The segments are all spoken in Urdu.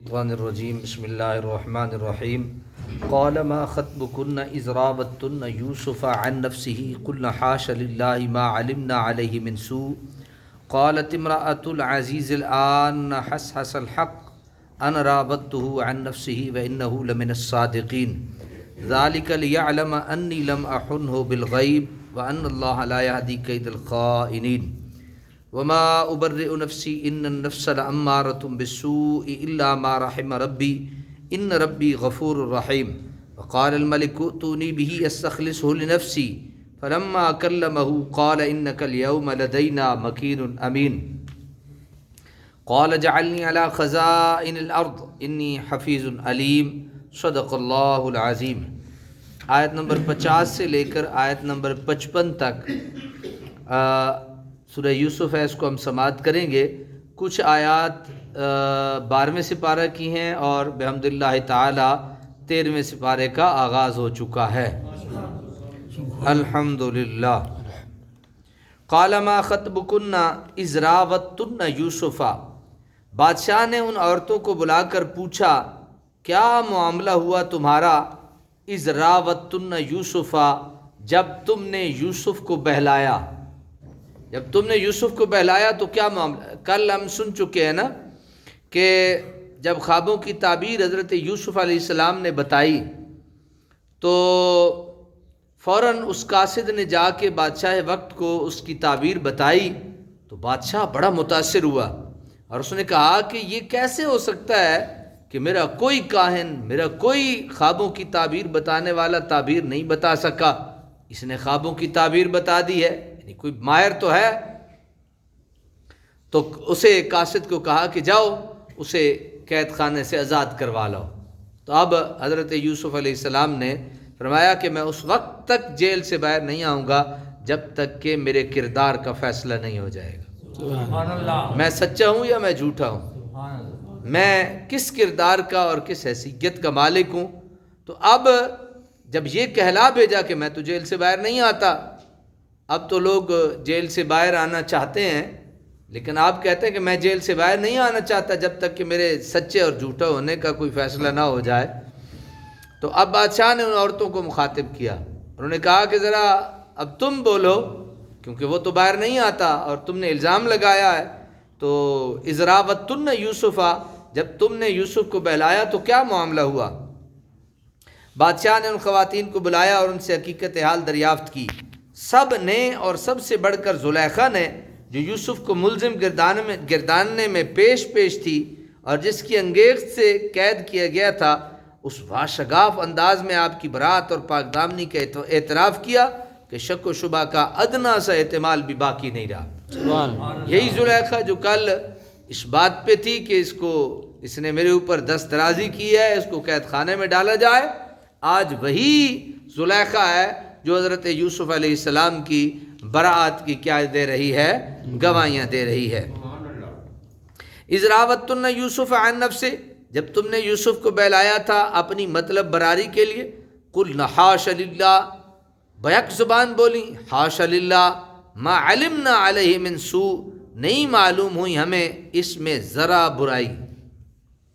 الشيطان الرجيم. بسم الله الرحمن الرحيم. قال ما خطبكن إذ راوتن يوسف عن نفسه؟ قلنا حاش لله ما علمنا عليه من سوء. قالت امرأة العزيز الآن حسحس الحق. أنا راودته عن نفسه وإنه لمن الصادقين. ذلك ليعلم أني لم أحنه بالغيب وأن الله لا يهدي كيد الخائنين. وما ابرئ نفسی ان النفس لامارۃ بالسوء الا ما رحم ربی ان ربی غفور الرحیم وقال الملك ائتوني به استخلصه لنفسي فلما كلمه قال انك اليوم لدينا مكين امين قال جعلني على خزائن الارض اني حفیظ علیم صدق اللہ العظیم آیت نمبر پچاس سے لے کر آیت نمبر پچپن تک سورہ یوسف ہے، اس کو ہم سماعت کریں گے۔ کچھ آیات بارہویں سپارہ کی ہیں اور بحمد اللہ تعالی تیرہویں سپارے کا آغاز ہو چکا ہے۔ الحمد للہ کالما خطب کنہ ازراوتن یوسفہ بادشاہ نے ان عورتوں کو بلا کر پوچھا، کیا معاملہ ہوا تمہارا؟ ازراوتن یوسفہ جب تم نے یوسف کو بہلایا۔ جب تم نے یوسف کو بہلایا تو کیا معاملہ کل ہم سن چکے ہیں نا کہ جب خوابوں کی تعبیر حضرت یوسف علیہ السلام نے بتائی تو فوراً اس قاصد نے جا کے بادشاہ وقت کو اس کی تعبیر بتائی تو بادشاہ بڑا متاثر ہوا اور اس نے کہا کہ یہ کیسے ہو سکتا ہے کہ میرا کوئی کاہن، میرا کوئی خوابوں کی تعبیر بتانے والا تعبیر نہیں بتا سکا؟ اس نے خوابوں کی تعبیر بتا دی ہے۔ یعنی کوئی ماہر تو ہے۔ تو اسے قاصد کو کہا کہ جاؤ اسے قید خانے سے آزاد کروا لو تو اب حضرت یوسف علیہ السلام نے فرمایا کہ میں اس وقت تک جیل سے باہر نہیں آؤں گا جب تک کہ میرے کردار کا فیصلہ نہیں ہو جائے گا۔ میں سچا ہوں یا میں جھوٹا ہوں؟ میں کس کردار کا اور کس حیثیت کا مالک ہوں؟ تو اب جب یہ کہلا بھیجا کہ میں تو جیل سے باہر نہیں آتا اب تو لوگ جیل سے باہر آنا چاہتے ہیں، لیکن آپ کہتے ہیں کہ میں جیل سے باہر نہیں آنا چاہتا جب تک کہ میرے سچے اور جھوٹا ہونے کا کوئی فیصلہ نہ ہو جائے۔ تو اب بادشاہ نے ان عورتوں کو مخاطب کیا، انہوں نے کہا کہ ذرا اب تم بولو، کیونکہ وہ تو باہر نہیں آتا اور تم نے الزام لگایا ہے۔ تو اضراوت تن یوسفہ جب تم نے یوسف کو بہلایا تو کیا معاملہ ہوا؟ بادشاہ نے ان خواتین کو بلایا اور ان سے حقیقت حال دریافت کی۔ سب نے اور سب سے بڑھ کر زلیخا نے جو یوسف کو ملزم گردان میں گرداننے میں پیش پیش تھی اور جس کی انگیخت سے قید کیا گیا تھا اس واشگاف انداز میں آپ کی برات اور پاک دامنی کا اعتراف کیا کہ شک و شبہ کا ادنا سا احتمال بھی باقی نہیں رہا۔ یہی زلیخا جو کل اس بات پہ تھی کہ اس کو اس نے میرے اوپر دست درازی کی ہے اس کو قید خانے میں ڈالا جائے آج وہی زلیخا ہے جو حضرت یوسف علیہ السلام کی براعت کی کیا دے رہی ہے؟ گواہیاں دے رہی ہے۔ اضراوت نے یوسف نف سے جب تم نے یوسف کو بہلایا تھا اپنی مطلب براری کے لیے کل نہ ہاش اللہ بیک زبان بولی ہاش اللہ ما علم نہ علیہ منسو نہیں معلوم ہوئی ہمیں اس میں ذرا برائی۔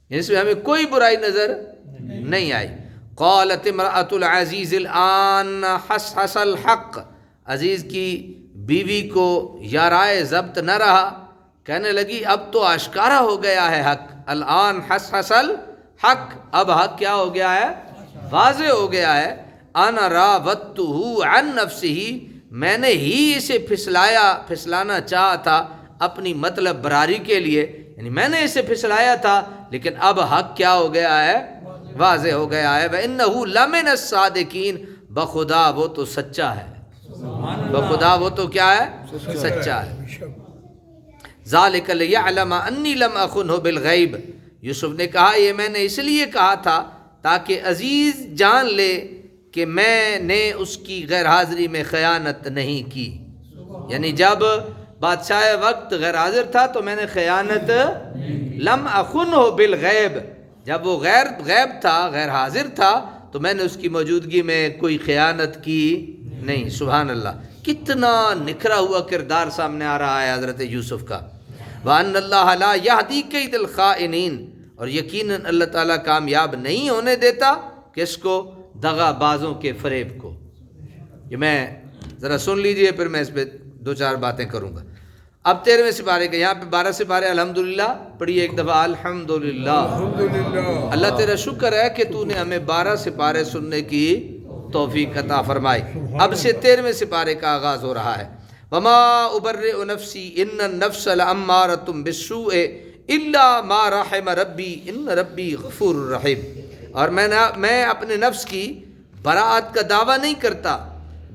اس میں ہمیں کوئی برائی نظر نہیں آئی۔ قالت امرأة العزیز الان حس حس الحق. عزیز کی بیوی کو یا رائے ضبط نہ رہا. کہنے لگی، اب تو اشکارا ہو گیا ہے حق. الان حس حس الحق. اب حق کیا ہو گیا ہے؟ واضح ہو گیا ہے۔ انا راوتہ عن نفسہ میں نے ہی اسے پھسلایا، پھسلانا چاہا تھا اپنی مطلب براری کے لیے۔ یعنی میں نے اسے پھسلایا تھا، لیکن اب حق کیا ہو گیا ہے؟ واضح ہو گیا ہے ان لمن صادقین بخدا وہ تو سچا ہے۔ بخدا وہ تو کیا ہے؟ سچا ہے۔ ذالک لیعلم انی لم ہو بالغیب یوسف نے کہا یہ میں نے اس لیے کہا تھا تاکہ عزیز جان لے کہ میں نے اس کی غیر حاضری میں خیانت نہیں کی۔ یعنی جب بادشاہ وقت غیر حاضر تھا تو میں نے خیانت لم اخن ہو بالغیب۔ جب وہ غیر غیب تھا، غیر حاضر تھا، تو میں نے اس کی موجودگی میں کوئی خیانت کی نہیں۔ سبحان اللہ۔ کتنا نکھرا ہوا کردار سامنے آ رہا ہے حضرت یوسف کا۔ وان اللہ لا یہدی کید الخائنین اور یقیناً اللہ تعالیٰ کامیاب نہیں ہونے دیتا کس کو؟ دغا بازوں کے فریب کو۔ یہ میں ذرا سن لیجیے، پھر میں اس پہ دو چار باتیں کروں گا۔ اب تیرہویں سپارے کے یہاں پہ بارہ سپارے الحمد للہ پڑھیے ایک دفعہ الحمد للہ اللہ تیرا شکر ہے کہ تو نے ہمیں بارہ سپارے سننے کی توفیق عطا فرمائی۔ اب سے تیرہویں سپارے کا آغاز ہو رہا ہے۔ وما ابر نفسی ان نفس الامارتم بالسوء الا ما رحم ربی ان ربی غفور الرحیم اور میں میں اپنے نفس کی براعت کا دعویٰ نہیں کرتا۔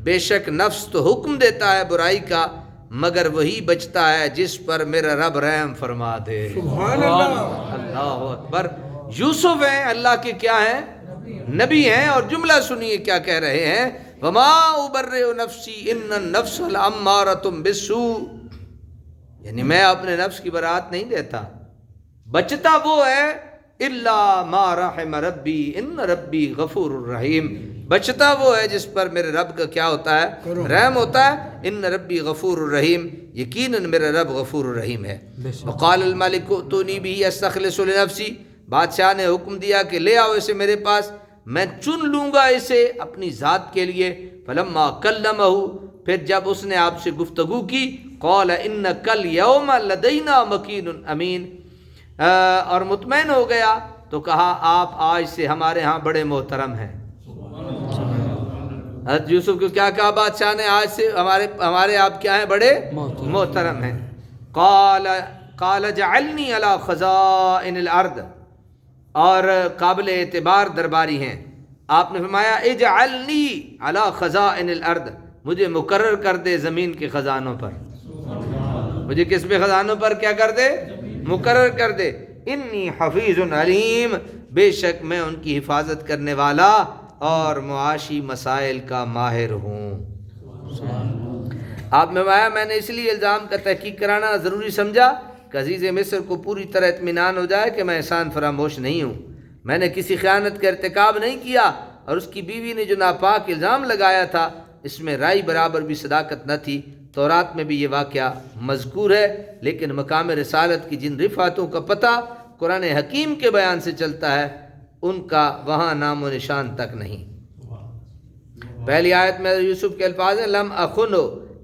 بے شک نفس تو حکم دیتا ہے برائی کا۔ مگر وہی بچتا ہے جس پر میرا رب رحم فرما دے۔ سبحان اللہ۔ اللہ اکبر۔ یوسف ہیں اللہ کے کیا ہیں؟ نبی ہیں۔ اور جملہ سنیے کیا کہہ رہے ہیں۔ وما ابر نفسی ان النفس الامارتم بسو یعنی میں اپنے نفس کی برات نہیں دیتا۔ بچتا وہ ہے اللہ ما رحم ربی ان ربی غفور الرحیم بچتا وہ ہے جس پر میرے رب کا کیا ہوتا ہے؟ رحم ہوتا ہے۔ ان ربی غفور الرحیم یقیناً میرا رب غفور الرحیم ہے۔ وقال الملک تو نی بھی استخلص لنفسی۔ بادشاہ نے حکم دیا کہ لے آؤ اسے میرے پاس میں چن لوں گا اسے اپنی ذات کے لیے۔ فلما کلمہ پھر جب اس نے آپ سے گفتگو کی قال ان کل یوم لدینا مکین امین۔ اور مطمئن ہو گیا تو کہا آپ آج سے ہمارے ہاں بڑے محترم ہیں۔ حضرت یوسف کو کیا کہا بادشاہ نے آج سے ہمارے ہمارے آپ کیا ہیں بڑے؟ محترم ہیں۔ قال قال جعلنی علی خزائن الارض۔ اور قابل اعتبار درباری ہیں۔ آپ نے فرمایا اجعلنی علی خزائن الارض۔ مجھے مقرر کر دے زمین کے خزانوں پر۔ مجھے کس پہ خزانوں پر کیا کر دے؟ مقرر کر دے۔ انی حفیظ علیم۔ بے شک میں ان کی حفاظت کرنے والا اور معاشی مسائل کا ماہر ہوں۔ آپ میں آیا میں نے اس لیے الزام کا تحقیق کرانا ضروری سمجھا کہ عزیز مصر کو پوری طرح اطمینان ہو جائے کہ میں احسان فراموش نہیں ہوں۔ میں نے کسی خیانت کا ارتکاب نہیں کیا اور اس کی بیوی نے جو ناپاک الزام لگایا تھا اس میں رائی برابر بھی صداقت نہ تھی۔ تورات میں بھی یہ واقعہ مذکور ہے لیکن مقام رسالت کی جن رفاتوں کا پتہ قرآن حکیم کے بیان سے چلتا ہے ان کا وہاں نام و نشان تک نہیں۔ پہلی آیت میں یوسف کے الفاظ ہیں لم اخن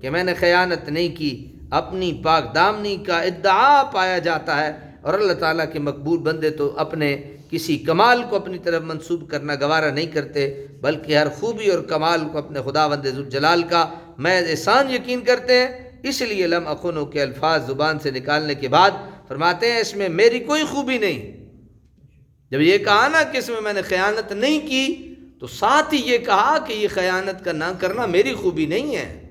کہ میں نے خیانت نہیں کی اپنی پاک دامنی کا ادعا پایا جاتا ہے اور اللہ تعالیٰ کے مقبول بندے تو اپنے کسی کمال کو اپنی طرف منسوب کرنا گوارا نہیں کرتے بلکہ ہر خوبی اور کمال کو اپنے خدا بند جلال کا میں احسان یقین کرتے ہیں۔ اس لیے لم اخنوں کے الفاظ زبان سے نکالنے کے بعد فرماتے ہیں اس میں میری کوئی خوبی نہیں۔ جب یہ کہا نا کہ اس میں میں نے خیانت نہیں کی، تو ساتھ ہی یہ کہا کہ یہ خیانت کا نہ کرنا میری خوبی نہیں ہے۔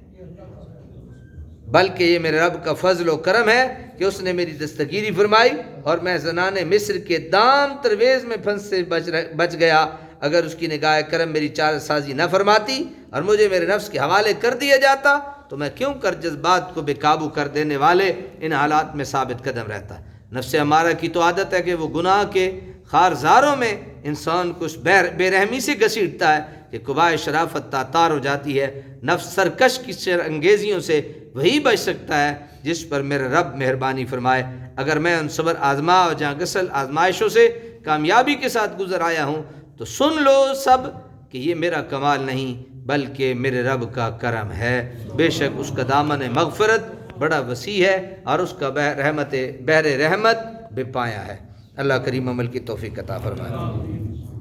بلکہ یہ میرے رب کا فضل و کرم ہے کہ اس نے میری دستگیری فرمائی اور میں زنان مصر کے دام ترویز میں پھنس سے بچ بچ گیا۔ اگر اس کی نگاہ کرم میری چار سازی نہ فرماتی اور مجھے میرے نفس کے حوالے کر دیا جاتا، تو میں کیوں کر جذبات کو بے قابو کر دینے والے ان حالات میں ثابت قدم رہتا؟ نفس ہمارا کی تو عادت ہے کہ وہ گناہ کے خارزاروں میں انسان کچھ بے رحمی سے گھسیٹتا ہے کہ قبائے شرافت تاتار ہو جاتی ہے۔ نفس سرکش کی شر انگیزیوں سے وہی بچ سکتا ہے جس پر میرا رب مہربانی فرمائے۔ اگر میں ان صبر آزما اور جہاں غسل آزمائشوں سے کامیابی کے ساتھ گزر آیا ہوں تو سن لو سب کہ یہ میرا کمال نہیں، بلکہ میرے رب کا کرم ہے۔ بے شک اس کا دامن مغفرت بڑا وسیع ہے اور اس کا بہ رحمت بحر رحمت بے پایا ہے۔ اللہ کریم عمل کی توفیق عطا فرمائے۔